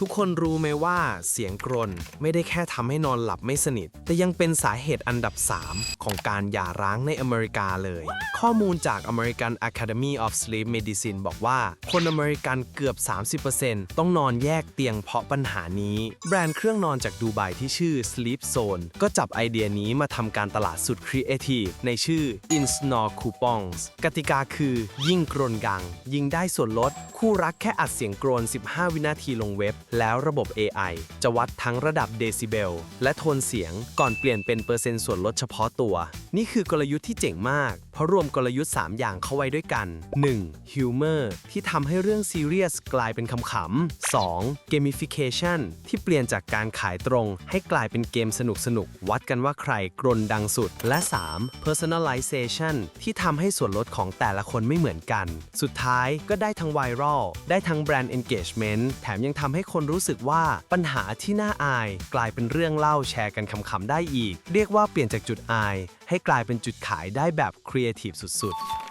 ทุกคนรู้ไหมว่าเสียงกรนไม่ได้แค่ทำให้นอนหลับไม่สนิท แต่ยังเป็นสาเหตุอันดับ 3 ของการหย่าร้างในอเมริกาเลย ข้อมูลจาก American Academy of Sleep Medicine บอกว่า คนอเมริกันเกือบ 30%ต้องนอนแยกเตียงเพราะปัญหานี้ แบรนด์เครื่องนอนจากดูไบที่ชื่อ Sleep Zone ก็จับไอเดียนี้มาทำการตลาดสุดครีเอทีฟในชื่อ Insnore Coupons กติกาคือ ยิ่งกรนกัง ยิ่งได้ส่วนลด คู่รักแค่อัดเสียงกรน 15 วินาทีลงเว็บ แล้วระบบ AI จะวัดทั้งระดับเดซิเบลและโทนเสียงก่อนเปลี่ยนเป็นเปอร์เซ็นต์ส่วนลดเฉพาะตัว นี่คือกลยุทธ์ที่เจ๋งมาก เพราะรวมกลยุทธ์ 3 อย่างเข้าไว้ด้วยกัน 1. Humor ที่ทำให้เรื่องซีเรียสกลายเป็นคำขำ 2. Gamification ที่เปลี่ยนจากการขายตรง ให้กลายเป็นเกมสนุกๆวัดกันว่าใครกรนดังสุด และ 3. Personalization ที่ทำให้ส่วนลดของแต่ละคนไม่เหมือนกัน สุดท้ายก็ได้ทั้งไวรัลได้ทั้งแบรนด์ engagement แถมยังทำให้คนรู้สึกว่าปัญหาที่น่าอาย กลายเป็นเรื่องเล่าแชร์กันขำๆได้อีก เรียกว่าเปลี่ยนจากจุดอายให้กลายเป็นจุดขายได้แบบครีเอทีฟสุดๆ